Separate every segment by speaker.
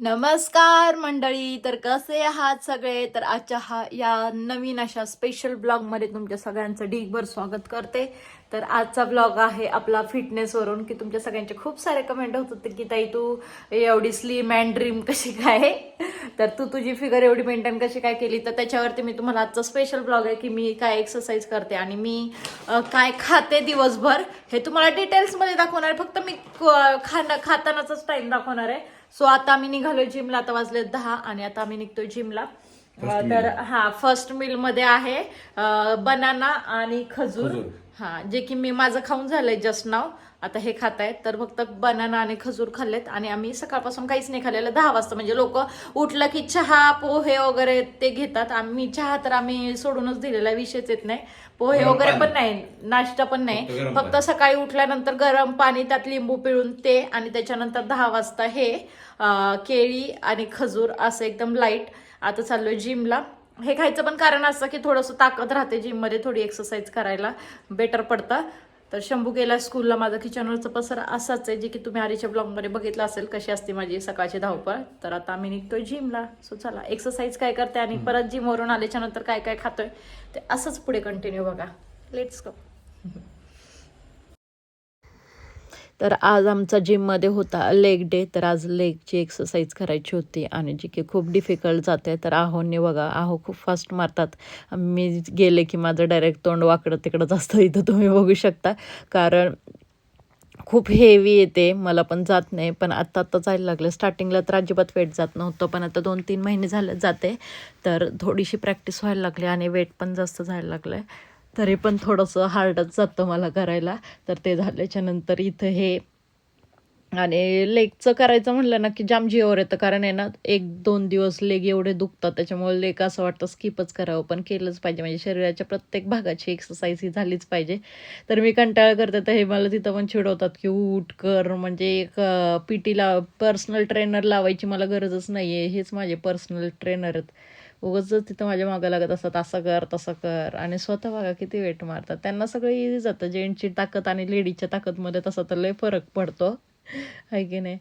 Speaker 1: नमस्कार मंडळी तर कसे आहात सगळे? तर आजच्या हा या नवीन अशा स्पेशल ब्लॉगमध्ये तुमच्या सगळ्यांचं ढीगभर स्वागत करते. तर आजचा ब्लॉग आहे आपला फिटनेसवरून की तुमच्या सगळ्यांचे खूप सारे कमेंट होत होते की ताई तू एवढी स्लिम अँड ड्रीम कशी काय? तर तू तुझी फिगर एवढी मेंटेन कशी काय केली? तर त्याच्यावरती मी तुम्हाला आजचा स्पेशल ब्लॉग आहे की मी काय एक्सरसाइज करते आणि मी काय खाते दिवसभर हे तुम्हाला डिटेल्समध्ये दाखवणार आहे. फक्त मी खाणं खातानाचाच टाईम दाखवणार आहे. सो आता आम्ही निघालो जिमला आता वाजले दहा आणि आता आम्ही निघतोय जिमला तर हा फर्स्ट मील मध्ये आहे बनाना आणि खजूर. हा जे की मी माझं खाऊन झालंय जस्ट नाव आता हे खात आहेत तर फक्त बनाना आणि खजूर खाल्लेत. आणि आम्ही सकाळपासून काहीच नाही खाल्लेलं. दहा वाजता म्हणजे लोक उठलं की चहा पोहे वगैरे ते घेतात. आम्ही चहा तर आम्ही सोडूनच दिलेला विषयच येत नाही. पोहे वगैरे
Speaker 2: पाणी.
Speaker 1: नाही नाश्ता पण नाही.
Speaker 2: फक्त.
Speaker 1: सकाळी उठल्यानंतर गरम पाणी त्यात लिंबू पिळून ते आणि त्याच्यानंतर दहा वाजता हे केळी आणि खजूर असं एकदम लाइट आता चाललोय जिमला. हे खायचं पण कारण असं की थोडंसं ताकद राहते जिममध्ये थोडी एक्सरसाइज करायला. बेटर पडतं. तर शंभू गेला स्कूलला माझं किचनवरचं पसर असाच आहे जे की तुम्ही आधीच्या ब्लॉगमध्ये बघितलं असेल कशी असते माझी सकाळची धावपळ. तर आता आम्ही निघतोय जिमला. सो चला एक्सरसाइज काय करते आणि परत जिमवरून आल्याच्यानंतर काय काय खातोय ते असंच पुढे कंटिन्यू बघा. लेट्स गो तर आज आमचा जिममध्ये होता लेग डे तर आज लेगची एक्सरसाइज करायची होती आणि जी की खूप डिफिकल्ट जाते. तर आहोने बघा आहो खूप फास्ट मारतात. मी गेले की माझं डायरेक्ट तोंड वाकडं तिकडंच असतं इथं तुम्ही बघू शकता. कारण खूप हेवी येते. मला पण जात नाही. पण आत्ता आत्ता जायला लागलं. स्टार्टिंगला तर अजिबात वेट जात नव्हतं. पण आता दोन तीन महिने झाले जाते. तर थोडीशी प्रॅक्टिस व्हायला लागली आणि वेट पण जास्त जायला लागलं आहे तरी पण थोडंसं हार्डच जातं मला करायला. तर ते झाल्याच्यानंतर इथं हे आणि लेगचं करायचं म्हणलं ना की जाम जीवावर येतं. कारण आहे ना एक दोन दिवस लेग एवढे दुखतात. त्याच्यामुळे लेग असं वाटतं स्किपच करावं. पण केलंच पाहिजे. म्हणजे शरीराच्या प्रत्येक भागाची एक्सरसाइज ही झालीच पाहिजे. तर मी कंटाळा करते. तर हे मला तिथं पण चिडवतात की उठ कर. म्हणजे एक पी टीला पर्सनल ट्रेनर लावायची मला गरजच नाही आहे हेच माझे पर्सनल ट्रेनर आहेत. उगाच तिथं माझ्या मागं लागत असतात असं कर तसं कर. आणि स्वतः बघा किती वेट मारतात. त्यांना सगळं इझी जातं. जेंट्सची ताकद आणि लेडीजच्या ताकदमध्ये तसा तर लय फरक पडतो. आहे की नाही?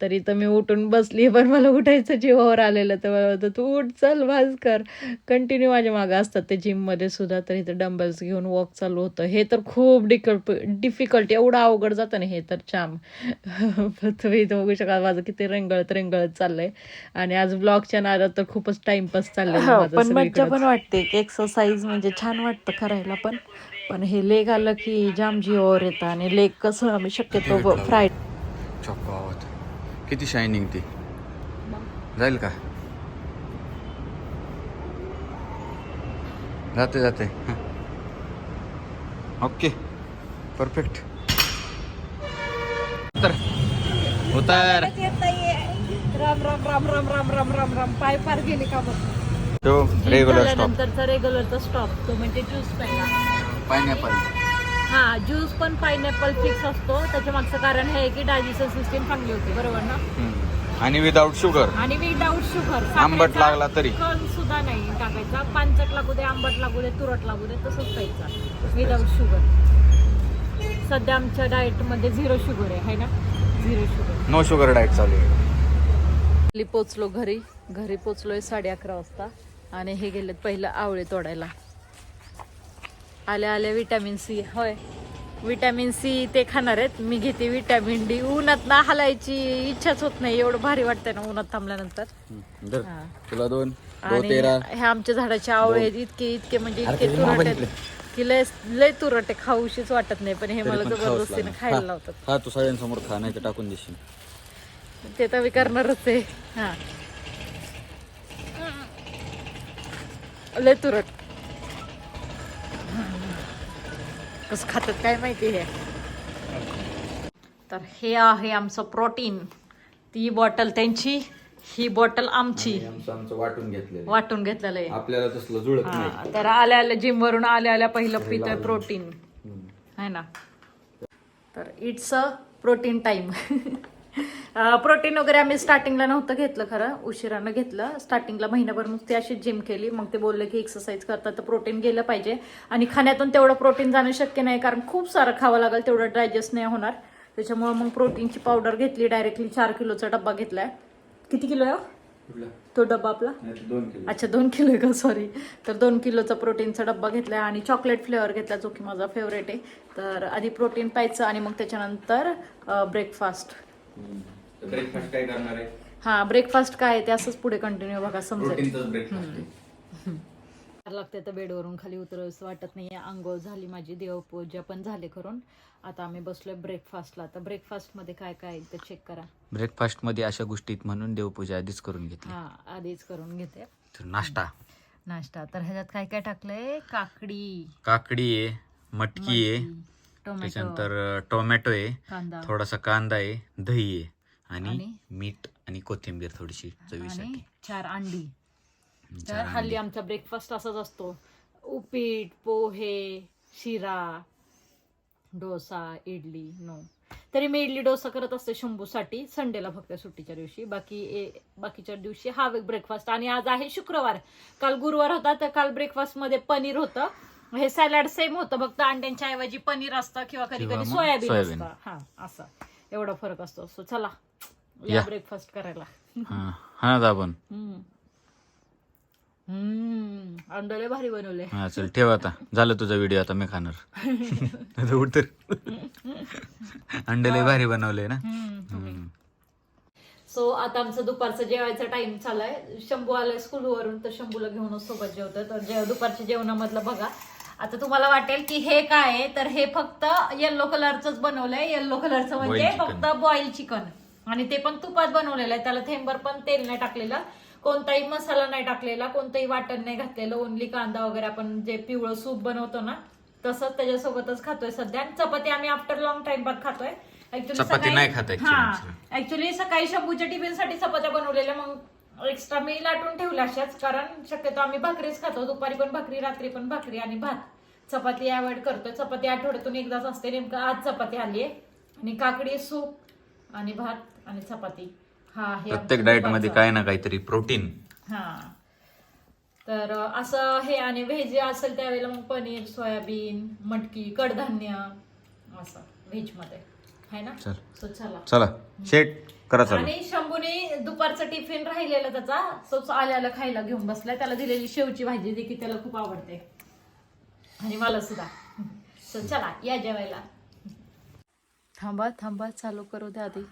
Speaker 1: तरी तर मी उठून बसली पण मला उठायचं जीवावर आलेलं. तर तू उठ चल भाज कर. कंटिन्यू माझ्या मागं असतात ते जिममध्ये सुद्धा तर इथं डंबल्स घेऊन वॉक चालू होतं. हे तर खूप डिकल्ट डिफिकल्ट एवढं अवघड जातं ना हे तर छान तुम्ही इथं बघू शकाल माझं किती रंगळत रंगळत चाललंय. आणि आज ब्लॉगच्या नादात तर खूपच टाइमपास चाललेला माझा
Speaker 3: हो, पण मज्जा
Speaker 1: सगळीकडंच.
Speaker 3: पण वाटते. एक्सरसाइज म्हणजे छान वाटतं करायला पण. पण हे लेग आलं की जाम जीवावर येतं आणि लेग कसं आम्ही शक्यतो फ्राय
Speaker 2: किती शायनिंग ती? जाईल का? जाते जाते. ओके. परफेक्ट तर उतार.
Speaker 3: राम राम राम राम राम राम राम राम. पाय पार गेले का बघ?
Speaker 2: तो रेग्युलर स्टॉप
Speaker 1: रेग्युलरचा स्टॉप तो म्हणजे ज्यूस प्यायला.
Speaker 2: पायनॅपल
Speaker 1: हा ज्यूस पण पायनॅपल फिक्स असतो. त्याच्या मागचं कारण हे आहे की डायजेशन सिस्टीम चांगली होती बरोबर ना?
Speaker 2: आणि विदाउट शुगर
Speaker 1: आणि विदाऊट शुगर
Speaker 2: आंबट लागला तरी.
Speaker 1: कण सुद्धा नाही टाकायचा. पानचट लागू दे आंबट लागू दे तुरट लागू दे तसंच प्यायचा. विदाऊट शुगर सध्या आमच्या डाएटमध्ये झिरो शुगर आहे है ना? Zero sugar
Speaker 2: no sugar diet चालू आहे.
Speaker 1: खाली पोचलो घरी घरी पोचलोय साडे अकरा वाजता. आणि हे गेलेत पहिलं आवळे तोडायला. आल्या आल्या विटॅमिन सी होय. विटॅमिन सी ते खाणार आहेत. मी घेते विटॅमिन डी उन्हात ना हलायची इच्छाच होत नाही. एवढं भारी वाटतंय ना उन्हात थांबल्यानंतर.
Speaker 2: धर.
Speaker 1: हा.
Speaker 2: तुला दोन. दो
Speaker 1: आणि
Speaker 2: तेरा.
Speaker 1: हे आमच्या झाडाचे आवळे आहेत. इतके इतके म्हणजे
Speaker 2: अरे
Speaker 1: इतके तुरट आहेत. की लय लय तुरट आहे. खाऊशीच वाटत नाही. पण हे
Speaker 2: तरी
Speaker 1: मला
Speaker 2: पण खावंच
Speaker 1: जबरदस्तीने
Speaker 2: लागणार.
Speaker 1: खायला. लावतात.
Speaker 2: हा तू सगळ्यांसमोर खा नाही तर टाकून देशील.
Speaker 1: ते तर मी करणारच आहे. हा. लय तुरट. कसं खातात काय माहिती हे? तर हे आहे आमचं प्रोटीन ती बॉटल त्यांची ही बॉटल आमची.
Speaker 2: वाटून घेतलेलं.
Speaker 1: वाटून घेतलेलं आहे.
Speaker 2: आपल्याला तसलं जुळत नाही.
Speaker 1: तर आल्या आल्या जिम वरून आल्या आल्या पहिलं पितोय प्रोटीन है ना? तर it's a protein time protein वगैरे आम्ही स्टार्टिंगला नव्हतं घेतलं खरं उशिरानं घेतलं. स्टार्टिंगला महिनाभर नुसती अशी जिम केली. मग ते बोलले की एक्सरसाइज करतात तर प्रोटीन गेलं पाहिजे. आणि खाण्यातून तेवढं प्रोटीन जाणं शक्य नाही कारण खूप सारं खावं लागेल तेवढं डायजेस्ट नाही होणार. त्याच्यामुळे मग प्रोटीनची पावडर घेतली डायरेक्टली चार किलोचा डब्बा घेतलाय. किती किलो आहे हो? तो डब्बा आपला? अच्छा दोन किलो आहे का? सॉरी तर दोन किलोचा प्रोटीनचा डब्बा घेतला आणि चॉकलेट फ्लेवर घेतला जो की माझा फेवरेट आहे. तर आधी प्रोटीन प्यायचं आणि मग त्याच्यानंतर ब्रेकफास्ट
Speaker 2: ब्रेकफास्ट काय करणार आहे?
Speaker 1: हां ब्रेकफास्ट काय आहे ते असंच पुढे कंटिन्यू बघा समजेल.
Speaker 2: प्रोटीनचाच ब्रेकफास्ट आहे.
Speaker 1: लागते तर बेडवरून खाली उतरवस वाटत नाही आंघोळ झाली माझी देवपूजा पण झाले करून. आता आम्ही बसलोय ब्रेकफास्टला तर ब्रेकफास्टमध्ये काय काय आहे ते चेक करा.
Speaker 2: ब्रेकफास्टमध्ये अशा गोष्टीत म्हणून देवपूजा आधीच करून घेतली.
Speaker 1: हां आधीच करून घेते.
Speaker 2: तर नाश्ता.
Speaker 1: नाश्ता. तर ह्याच्यात काय काय टाकलंय? काकडी.
Speaker 2: काकडी आहे मटकी आहे त्याच्यानंतर टोमॅटो आहे थोडासा कांदा आहे दही आहे आणि? मीठ आणि कोथिंबीर थोडीशी चवीसाठी.
Speaker 1: चार अंडी. तर
Speaker 2: चार
Speaker 1: हल्ली आमचा ब्रेकफास्ट असाच असतो. उपीट पोहे शिरा डोसा इडली नो तरी मी इडली डोसा करत असते शंभूसाठी संडेला फक्त सुट्टीच्या दिवशी. बाकी ए- बाकीच्या दिवशी हा ब्रेकफास्ट आणि आज आहे शुक्रवार. काल गुरुवार होता तर काल ब्रेकफास्टमध्ये पनीर होतं. हे सॅलड सेम होतं फक्त अंड्यांच्या ऐवजी पनीर असतं किंवा कधी
Speaker 2: किंवा
Speaker 1: कधी
Speaker 2: मग
Speaker 1: सोयाबीन
Speaker 2: सोयाबीन.
Speaker 1: असतं. हा असं. एवढा फरक असतो. सो चला
Speaker 2: या.
Speaker 1: या. ब्रेकफास्ट करायला.
Speaker 2: हा हा दाबन
Speaker 1: हम्म. हम्म अंडले भारी बनवले.
Speaker 2: हा चल ठेव आता. झालं तुझा व्हिडिओ आता मी खाणार. आता उठ तर. अंडे लय भारी बनवले ना. हम्म.
Speaker 1: सो आता आमचं दुपारचं जेवायचा टाइम चालाय शंभू आलाय स्कूलवरून तर शंभूला घेऊनच सोबत जेवतं तर जे दुपारच्या जेवणामधलं बघा. आता तुम्हाला वाटेल की हे काय आहे? तर हे फक्त येल्लो कलरच बनवलंय. येल्लो कलरचं म्हणजे
Speaker 2: Boiled chicken.
Speaker 1: फक्त बॉईल चिकन आणि ते पण तुपात बनवलेलं आहे. त्याला थेंबर पण तेल नाही टाकलेलं. कोणताही मसाला नाही टाकलेला. कोणतंही वाटण नाही घातलेलं. ओनली कांदा वगैरे आपण जे पिवळं सूप बनवतो ना तसंच त्याच्यासोबतच खातोय सध्या. आणि चपाती आम्ही आफ्टर लॉंग टाइम बाद खातोय. Actually
Speaker 2: चपाती
Speaker 1: सकाळी-
Speaker 2: नाही खात actually
Speaker 1: हा. ऍक्च्युली सकाळी शंभूच्या टिफिनसाठी चपात्या बनवलेल्या. मग एक्स्ट्रा मी लाटून ठेवल्या अशाच कारण शक्यतो आम्ही भाकरीच खातो. दुपारी पण भाकरी रात्री पण भाकरी आणि भात. चपाती अवॉइड करतोय चपाती आठवड्यातून एकदाच असते. नेमकं आज चपाती आली आहे. आणि काकडी सूप आणि भात आणि चपाती. हा हे
Speaker 2: प्रत्येक
Speaker 1: डाएटमध्ये.
Speaker 2: काय ना काहीतरी प्रोटीन
Speaker 1: हा. तर असं हे आणि व्हेज असेल त्यावेळेला मग पनीर सोयाबीन मटकी कडधान्य असं. व्हेजमध्ये. आहे ना?
Speaker 2: चल.
Speaker 1: सो चला.
Speaker 2: चला. शेट. करा चालू.
Speaker 1: आणि शंभूने दुपारचं टिफिन राहिलेला त्याचा तोच आल्याला खायला घेऊन बसलाय. त्याला दिलेली शेवची भाजी की त्याला खूप आवडते. आणि मला सुद्धा. चला या जेवायला. थांबा थांबा चालू करू द्या आधी.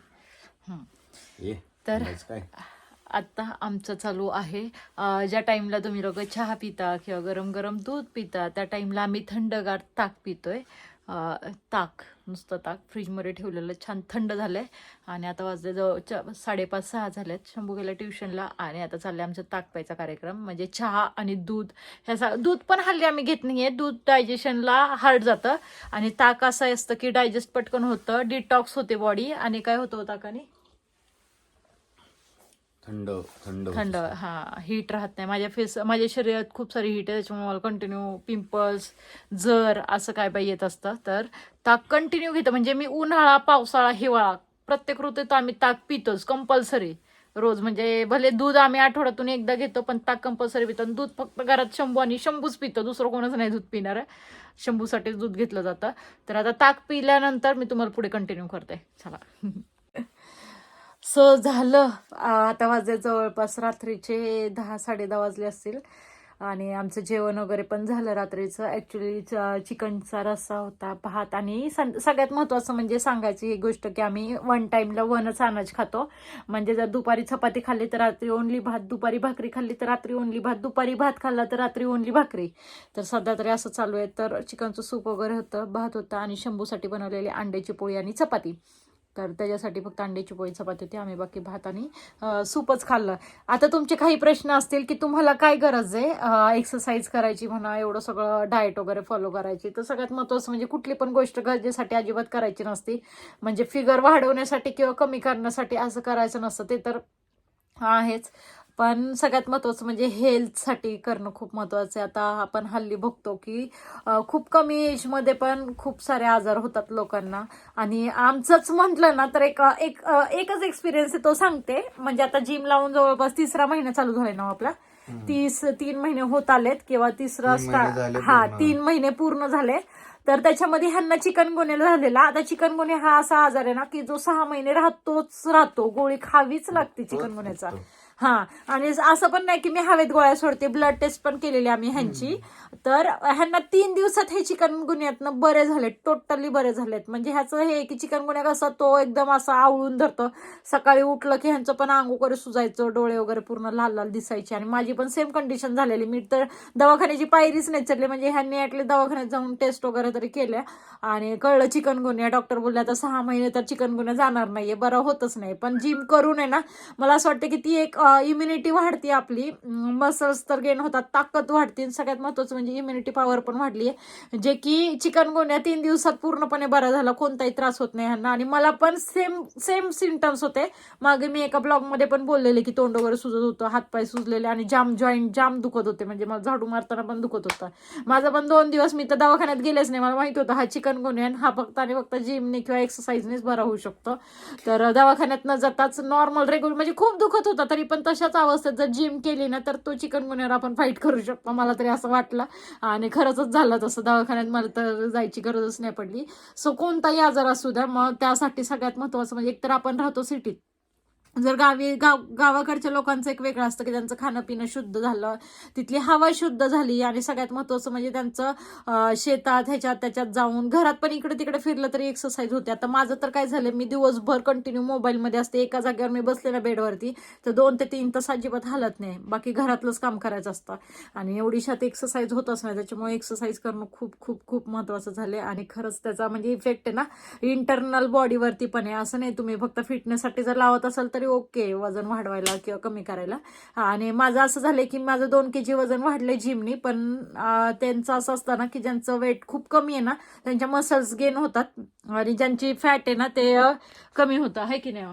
Speaker 1: हं.
Speaker 2: ये
Speaker 1: तर-
Speaker 2: बस काय?
Speaker 1: आता आमचं चालू आहे. अं, ज्या टाईमला तुम्ही लोक चहा पिता किंवा गरम गरम दूध पिता त्या टाईमला आम्ही थंडगार ताक पितोय. ताक नुसतं ताक फ्रीजमध्ये ठेवलेलं छान थंड झालंय. आणि आता वाजले जवळ च- साडेपाच सहा झालेत. शंभू गेला ट्युशनला आणि आता चाललंय आमचं ताक प्यायचा कार्यक्रम. म्हणजे चहा आणि दूध. ह्या सा दूध पण हल्ली आम्ही घेत नाही आहे दूध डायजेशनला हार्ड जातं. आणि ताक असं असतं की डायजेस्ट पटकन होतं. डिटॉक्स होते बॉडी. आणि काय होतं हो ताकाने?
Speaker 2: थंड थंड.
Speaker 1: थंड हा हीट राहत नाही. माझ्या फेस माझ्या शरीरात खूप सारी हीट आहे त्याच्यामुळे मला कंटिन्यू पिंपल्स जर असं काय बाई येत असतं तर ताक कंटिन्यू घेतं. म्हणजे मी उन्हाळा पावसाळा हिवाळा प्रत्येक ऋतूत आम्ही ताक पितोच कंपल्सरी रोज म्हणजे भले दूध आम्ही आठवड्यातून एकदा घेतो पण ताक कंपल्सरी पितो. आणि दूध फक्त घरात शंभू आणि शंभूच पितो. दुसरं कोणच नाही दूध पिणार. शंभूसाठीच दूध घेतलं जातं. तर आता ताक पिल्यानंतर मी तुम्हाला पुढे कंटिन्यू करते. चला. सो झालं. आता वाजले जवळपास रात्रीचे दहा साडे दहा वाजले असतील. आणि आमचं जेवण वगैरे पण झालं रात्रीचं. ॲक्च्युली चिकनचा रस्सा होता भात आणि सं- सगळ्यात महत्त्वाचं म्हणजे सांगायची ही गोष्ट की आम्ही वन टाईमला वनच अनाज खातो. म्हणजे जर दुपारी चपाती खाल्ली तर रात्री ओनली भात दुपारी भाकरी खाल्ली तर रात्री ओनली भात दुपारी भात खाल्ला तर रात्री ओनली भाकरी. तर सध्या तरी असं चालू आहे. तर चिकनचं सूप वगैरे होतं भात होतं आणि शंभूसाठी बनवलेली अंड्याची पोळी आणि चपाती. तर त्याच्यासाठी फक्त अंड्याची पोळी चपाती होती. आम्ही बाकी भात आणि सूपच खाल्लं. आता तुमचे काही प्रश्न असतील की तुम्हाला काय गरज आहे? एक्सरसाइज करायची म्हणा एवढं सगळं डाएट वगैरे फॉलो करायची. तर सगळ्यात महत्त्वाचं म्हणजे कुठली पण गोष्ट गरजेसाठी अजिबात करायची नसती. म्हणजे फिगर वाढवण्यासाठी किंवा कमी करण्यासाठी असं करायचं नसतं ते तर आहेच. पण सगळ्यात महत्त्वाचं म्हणजे हेल्थसाठी करणं खूप महत्त्वाचं आहे. आता आपण हल्ली बघतो की खूप कमी एजमध्ये पण खूप सारे आजार होतात लोकांना. आणि आमचंच म्हटलं ना तर एक एक एकच एक्सपिरियन्स आहे तो सांगते. म्हणजे आता जिम लावून जवळपास तिसरा महिना चालू झालाय ना हो आपला. तीस तीन महिने होत आलेत किंवा तिसरा
Speaker 2: झाले
Speaker 1: स्टार्ट हा. तीन महिने पूर्ण झाले. तर त्याच्यामध्ये ह्यांना चिकनगुन्या झालेला. आता चिकनगुन्या हा असा आजार आहे ना की जो सहा महिने राहतोच राहतो. गोळी खावीच लागते चिकनगुन्याचा हा आणि असं पण नाही की मी हवेत गोळ्या सोडते ब्लड टेस्ट पण केलेली आम्ही ह्यांची. तर ह्यांना तीन दिवसात हे चिकनगुन्यातनं बरे झाले टोटली बरे झालेत. म्हणजे ह्याचं हे की चिकनगुन्या कसा तो एकदम असा आवळून धरतो. सकाळी उठलं की ह्यांचं पण अंग वगैरे सुजायचं डोळे वगैरे पूर्ण लाल लाल दिसायचे. आणि माझी पण सेम कंडिशन झालेली. मी तर दवाखान्याची पायरीच नाही चढली. म्हणजे ह्यांनी ऍटली दवाखान्यात जाऊन टेस्ट वगैरे तरी केल्या. आणि कळलं चिकनगुन्या डॉक्टर बोलले आता सहा महिने तर चिकनगुन्या जाणार नाहीये. बरं होतच नाही. पण जिम करून आहे ना मला असं वाटतं की ती एक इम्युनिटी वाढते आपली. मसल्स तर गेन होतात ताकद वाढते. आणि सगळ्यात महत्वाचं म्हणजे इम्युनिटी पॉवर पण वाढली आहे. जे की चिकनगुन्या तीन दिवसात पूर्णपणे बरा झाला कोणताही त्रास होत नाही ह्यांना. आणि मला पण सेम सेम सिमटम्स होते. मागे मी एका ब्लॉगमध्ये पण बोललेले की तोंड वगैरे सुजत होतं हातपाय सुजलेले आणि जाम जॉईंट जाम दुखत होते. म्हणजे मला झाडू मारताना पण दुखत होतं. माझं पण दोन दिवस मी तर दवाखान्यात गेलेच नाही. मला माहीत होतं हा चिकनगुन्या आणि हा फक्त आणि फक्त जिमने किंवा एक्सरसाइजनेच बरा होऊ शकतो. तर दवाखान्यात न जाताच नॉर्मल रेग्युलर म्हणजे खूप दुखत होता तरी पण तशाच अवस्थेत जर जिम केली ना तर तो चिकनगुन्यावर आपण फाईट करू शकतो. मला तरी असं वाटलं. आणि खरंच झालं तसं. दवाखान्यात मला तर जायची गरजच नाही पडली. सो कोणताही आजार असू द्या मग त्यासाठी सगळ्यात महत्वाचं म्हणजे एकतर आपण राहतो सिटीत जर गावी गाव गावाकडच्या लोकांचं एक वेगळं असतं की त्यांचं खाणं पिणं शुद्ध झालं तिथली हवा शुद्ध झाली आणि सगळ्यात महत्त्वाचं म्हणजे त्यांचं शेतात ह्याच्यात त्याच्यात जाऊन घरात पण इकडे तिकडे फिरलं तरी एक्सरसाइज होते. आता माझं तर काय झालं मी दिवसभर कंटिन्यू मोबाईलमध्ये असते. एका जागेवर मी बसले ना बेडवरती तर दोन ते तीन तास अजिबात हालत नाही. बाकी घरातलंच काम करायचं असतं. आणि एवढीशात एक्सरसाइज होतच नाही त्याच्यामुळे एक्सरसाइज करणं खूप खूप खूप महत्त्वाचं झाले आणि खरंच त्याचा म्हणजे इफेक्ट आहे ना इंटरनल बॉडीवरती पण आहे. असं नाही तुम्ही फक्त फिटनेससाठी जर लावत असाल तर ओके वजन वाढवायला किंवा कमी करायला. आणि माझं असं झालंय की माझं दोन के जी वजन वाढलंय जिमनी पण त्यांचं असं असतं ना की ज्यांचं वेट खूप कमी आहे ना त्यांच्या मसल्स गेन होतात आणि ज्यांची फॅट आहे ना ते कमी होतं आहे की नाही?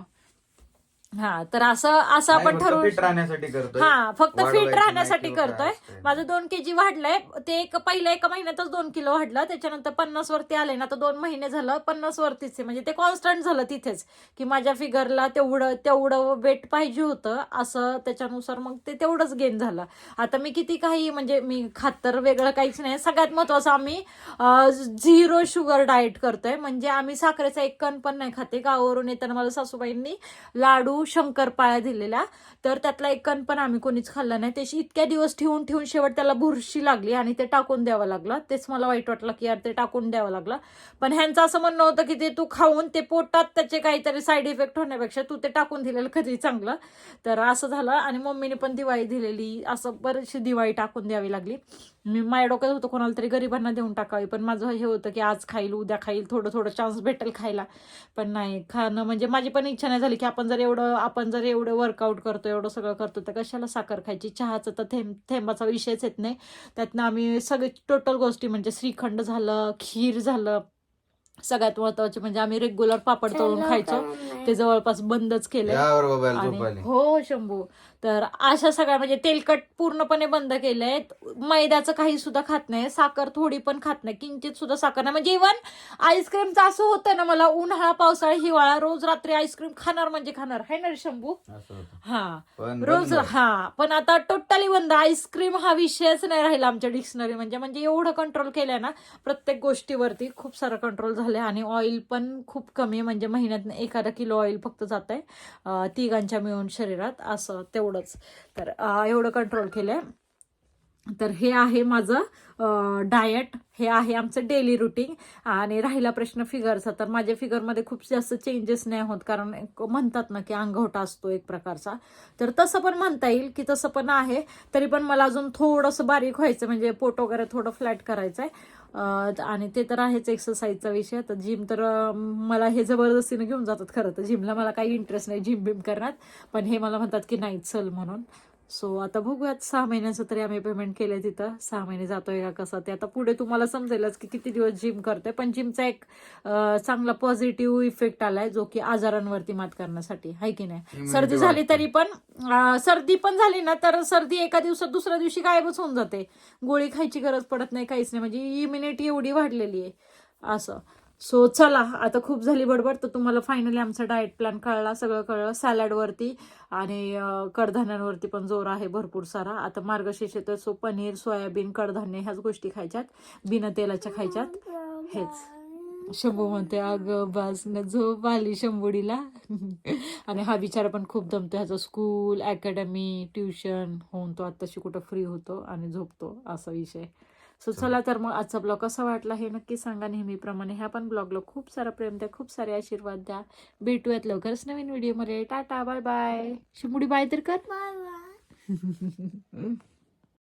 Speaker 1: हो? तर असं असं आपण ठरवून
Speaker 2: राहण्यासाठी करतोय.
Speaker 1: हा फक्त फिट राहण्यासाठी करतोय. माझं दोन के जी वाढलंय. ते एक पहिल्या एका महिन्यातच दोन किलो वाढलं. त्याच्यानंतर पन्नास वरती आले ना तर दोन महिने झालं पन्नास वरतीच म्हणजे ते कॉन्स्टंट झालं तिथेच. की माझ्या फिगरला तेवढं तेवढं वेट पाहिजे होतं. असं त्याच्यानुसार मग ते तेवढंच गेन झालं. आता मी किती काही म्हणजे मी खात तर वेगळं काहीच नाही. सगळ्यात महत्वाचं आम्ही झिरो शुगर डाएट करतोय. म्हणजे आम्ही साखरेचा एक कण पण नाही खाते. गावावरून येताना मला सासूबाईंनी लाडू शंकरपाळ्या दिलेल्या तर त्यातला एक कण पण आम्ही कोणीच खाल्ला नाही. त्याची इतक्या दिवस ठेवून ठेवून शेवट त्याला बुरशी लागली आणि ते टाकून द्यावं लागलं. तेच मला वाईट वाटलं की यार ते टाकून द्यावं लागलं. पण ह्यांचं असं म्हणणं होतं की ते तू खाऊन ते पोटात त्याचे काहीतरी साईड इफेक्ट होण्यापेक्षा तू ते टाकून दिलेलं कधी चांगलं. तर असं झालं आणि मम्मीने पण दिवाळी दिलेली. असं बरीचशी दिवाळी टाकून द्यावी लागली. मी माझ्या डोक्यात होतं कोणाला तरी गरिबांना देऊन टाकावी पण माझं हे होतं की आज खाईल उद्या खाईल थोडं थोडं चान्स भेटेल खायला. पण नाही खाणं म्हणजे माझी पण इच्छा नाही झाली की आपण जर एवढं आपण जर एवढं वर्कआउट करतो एवढं सगळं करतो तर कशाला साखर खायची? चहाचं तर थेंब थेंबाचा विषयच येत नाही. त्यातनं आम्ही सगळे टोटल गोष्टी म्हणजे श्रीखंड झालं खीर झालं सगळ्यात महत्त्वाचे म्हणजे आम्ही रेग्युलर पापड तळून खायचो. ते जवळपास बंदच केलं
Speaker 2: यावर
Speaker 1: आणि हो शंभू. तर अशा सगळ्या म्हणजे तेलकट पूर्णपणे बंद केलंय मैद्याचं काही सुद्धा खात नाही. साखर थोडी पण खात नाही. किंचित सुद्धा साखर नाही. म्हणजे इव्हन आईस्क्रीमचं असं होतं ना मला उन्हाळा पावसाळा हिवाळा रोज रात्री आईस्क्रीम खाणार म्हणजे खाणार. है ना रे शंभू?
Speaker 2: असं होतं.
Speaker 1: हा.
Speaker 2: पण
Speaker 1: रोज
Speaker 2: बंद.
Speaker 1: हा. पण आता टोटली बंद. आईस्क्रीम हा विषयच नाही राहिला आमच्या डिक्शनरी म्हणजे म्हणजे एवढं कंट्रोल केलंय ना प्रत्येक गोष्टीवरती खूप सारं कंट्रोल झालंय आणि ऑइल पण खूप कमी म्हणजे महिन्यात एखादा किलो ऑइल फक्त जात आहे तिघांच्या मिळून शरीरात असं तेवढंच. तर एवढं कंट्रोल केलंय. तर हे आहे माझं डायट हे आहे आमचं डेली रुटीन आणि राहिला प्रश्न फिगरचा तर माझ्या फिगरमध्ये खूप जास्त चेंजेस नाही होत. कारण म्हणतात ना की अंगवटा असतो एक प्रकारचा. तर तसं पण म्हणता येईल की तसं पण आहे. तरी पण मला अजून थोडंसं बारीक व्हायचं म्हणजे पोट वगैरे थोडं फ्लॅट करायचं आहे आणि ते तर आहेच एक्सरसाइजचा विषय. तर जिम तर मला हे जबरदस्तीनं घेऊन जातात खरं तर. जिमला मला काही इंटरेस्ट नाही. जिम बिम करण्यात. पण हे मला म्हणतात की नाही चल म्हणून. सो आता बघूयात सहा महिन्याचं तरी आम्ही पेमेंट केलंय तिथं. सहा महिने जातोय का कसं ते. आता पुढे तुम्हाला समजेलच की किती दिवस जिम करतोय. पण जिमचा एक चांगला पॉझिटिव्ह इफेक्ट आलाय जो की आजारांवरती मात करण्यासाठी. आहे की नाही? सर्दी झाली. तरी पण सर्दी पण झाली ना तर सर्दी एका दिवसात दुसऱ्या दिवशी गायबच होऊन जाते. गोळी खायची गरज पडत नाही काहीच नाही. म्हणजे इम्युनिटी एवढी वाढलेली आहे. असं. सो चला आता खूप झाली बडबड तर तुम्हाला फायनली आमचा डाएट प्लॅन कळला सगळं कळलं. सॅलडवरती आणि कडधान्यांवरती पण जोर आहे भरपूर सारा. आता मार्गशीर्ष येतो सो पनीर सोयाबीन कडधान्य ह्याच गोष्टी खायच्यात. बिना तेलाच्या खायच्यात. हेच. शंभू म्हणते अगं बास न झोप आली शंभुडीला. आणि हा विचार पण खूप दमतो ह्याचा स्कूल अकॅडमी ट्युशन होऊन तो आत्ताशी कुठं फ्री होतो आणि झोपतो असा विषय. सो चला तर मग आजचा ब्लॉग कसा वाटला हे नक्की सांगा नेहमीप्रमाणे. ह्या पण ब्लॉगला खूप सारा प्रेम द्या खूप सारे आशीर्वाद द्या. भेटूयात लवकरच नवीन व्हिडिओमध्ये टाटा बाय बाय शिमुडी बाय तर कर.
Speaker 4: Bye bye